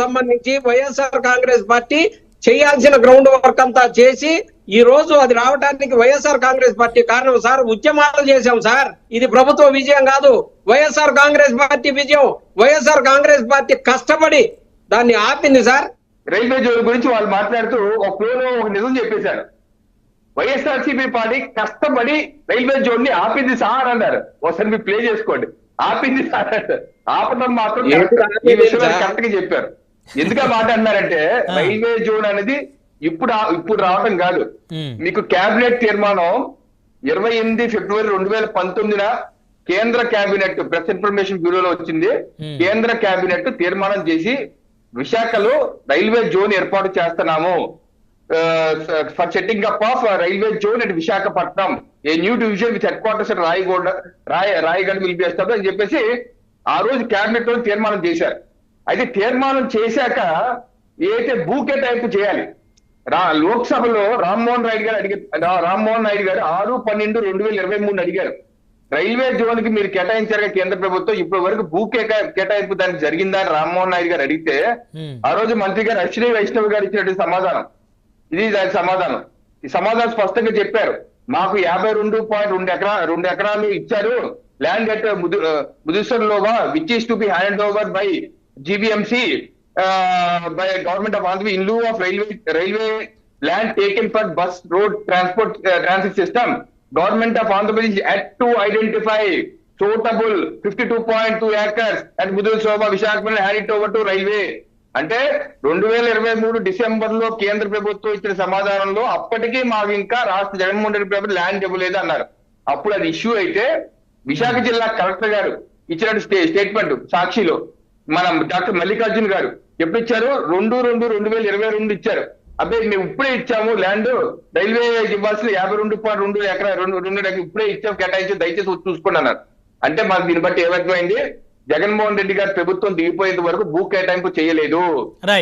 సంబంధించి వైఎస్ఆర్ కాంగ్రెస్ పార్టీ చేయాల్సిన ground work అంతా చేసి ఈ రోజు అది రావడానికి వైఎస్ఆర్ కాంగ్రెస్ పార్టీ కారణం సార్ ఉద్యమాలు చేశాం సార్. ఇది ప్రభుత్వ విజయం కాదు. వైఎస్ఆర్ కాంగ్రెస్ పార్టీ విజయం. వైఎస్ఆర్ కాంగ్రెస్ పార్టీ కష్టపడి దాన్ని ఆపింది సార్. రైల్వే జోన్ గురించి వాళ్ళు మాట్లాడుతూ ఒక ఫ్లోలో ఒక నిజం చెప్పేశారు. వైఎస్ఆర్సీపీ పార్టీ కష్టపడి రైల్వే జోన్ని ఆపింది సార్ అన్నారు. ఒకసారి మీరు ప్లే చేసుకోండి. ఆపింది. ఆపడం మాత్రం. ఈ? కరెక్ట్గా చెప్పారు ఎందుకు మాట అన్నారంటే రైల్వే జోన్ అనేది ఇప్పుడు ఇప్పుడు రావడం కాదు. మీకు కేబినెట్ తీర్మానం ఇరవై ఎనిమిది ఫిబ్రవరి రెండు వేల పంతొమ్మిదిన కేంద్ర కేబినెట్ ప్రెస్ ఇన్ఫర్మేషన్ బ్యూరోలో వచ్చింది. కేంద్ర కేబినెట్ తీర్మానం చేసి విశాఖలో రైల్వే జోన్ ఏర్పాటు చేస్తున్నాము for setting up of railway zone at Visakhapatnam. A new division with headquarters at Rayagonda Raya Rayagarh will B establish అని చెప్పేసి ఆ రోజు కేబినెట్లో తీర్మానం చేశారు. అయితే తీర్మానం చేశాక ఏదైతే భూ కేటాయింపు చేయాలి రా లోక్సభలో రామ్మోహన్ రాయుడు గారు అడిగి రామ్మోహన్ నాయుడు గారు ఆరు పన్నెండు రెండు వేల ఇరవై మూడు అడిగారు. రైల్వే జోన్కి మీరు కేటాయించారు కేంద్ర ప్రభుత్వం ఇప్పటి వరకు భూ కేటా కేటాయింపు దానికి జరిగిందా అని రామ్మోహన్ నాయుడు గారు అడిగితే. ఆ రోజు మంత్రి గారు అశ్విని వైష్ణవ్ గారు ఇచ్చినటువంటి సమాధానం. ఇది దాని సమాధానం ఈ సమాధానం స్పష్టంగా చెప్పారు మాకు యాభై రెండు పాయింట్ రెండు ఎకరా రెండు ఎకరాలు ఇచ్చారు land at Mudasarlova which is to be hand over by GVMC by government of Andhra in lieu of railway railway land taken for bus road transport transit system government of Andhra Pradesh at to identify suitable fifty two point two acres and Mudhol Shobha Visakhapatnam hand it over to railway అంటే రెండు వేల ఇరవై మూడు డిసెంబర్లో కేంద్ర ప్రభుత్వం ఇచ్చిన సమాధానంలో అప్పటికీ మాకు ఇంకా రాష్ట్ర జగన్మోహన్ రెడ్డి ప్రభుత్వం ల్యాండ్ ఇవ్వలేదు అన్నారు. అప్పుడు అది ఇష్యూ అయితే విశాఖ జిల్లా కలెక్టర్ గారు ఇచ్చిన స్టే స్టేట్మెంట్ సాక్షిలో మన డాక్టర్ మల్లికార్జున్ గారు ఎప్పుడు ఇచ్చారు రెండు రెండు రెండు వేల ఇరవై రెండు ఇచ్చారు. అబ్బాయి మేము ఇప్పుడే ఇచ్చాము ల్యాండ్. రైల్వే ఇవ్వాల్సిన యాభై రెండు పాయింట్ రెండు ఎకరా రెండు రెండు ఇప్పుడే ఇచ్చాము కేటాయించి దయచేసి చూసుకోండి అన్నారు. అంటే మాకు దీన్ని బట్టి ఏమర్థమైంది? జగన్మోహన్ రెడ్డి గారి ప్రభుత్వం దిగిపోయేంత వరకు భూ కేటాయింపు చేయలేదు.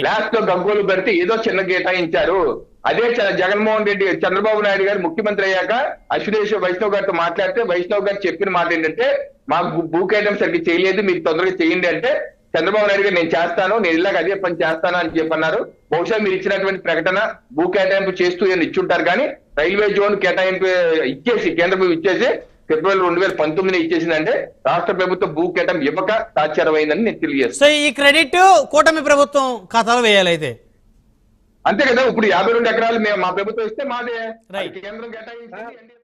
లాస్ట్లో గగ్గోలు పెడితే ఏదో చిన్న కేటాయించారు. అదే జగన్మోహన్ రెడ్డి చంద్రబాబు నాయుడు గారు ముఖ్యమంత్రి అయ్యాక అశ్వనేష్ వైష్ణవ్ గారితో మాట్లాడితే వైష్ణవ్ గారు చెప్పిన మాట ఏంటంటే మాకు భూ- కేటాయింపు సరిగ్గా చేయలేదు మీరు తొందరగా చేయండి అంటే చంద్రబాబు నాయుడు గారు నేను చేస్తాను నేను ఇలాగ అదే పని చేస్తాను అని చెప్పన్నారు. బహుశా మీరు ఇచ్చినటువంటి ప్రకటన భూ కేటాయింపు చేస్తూ ఇచ్చుంటారు కానీ రైల్వే జోన్ కేటాయింపు ఇచ్చేసి కేంద్ర ఇచ్చేసి ఫిబ్రవరి రెండు వేల పంతొమ్మిది ఇచ్చేసిందంటే రాష్ట్ర ప్రభుత్వం భూ కేటాయింపు ఇవ్వక తాత్సరమైందని నేను తెలియజేస్తాను. సో ఈ క్రెడిట్ కూటమి ప్రభుత్వం ఖాతాలో వేయాలి అయితే. అంతే కదా ఇప్పుడు యాభై రెండు ఎకరాలు మేము మా ప్రభుత్వం ఇస్తే మాదే. కేంద్రం కేటాయించింది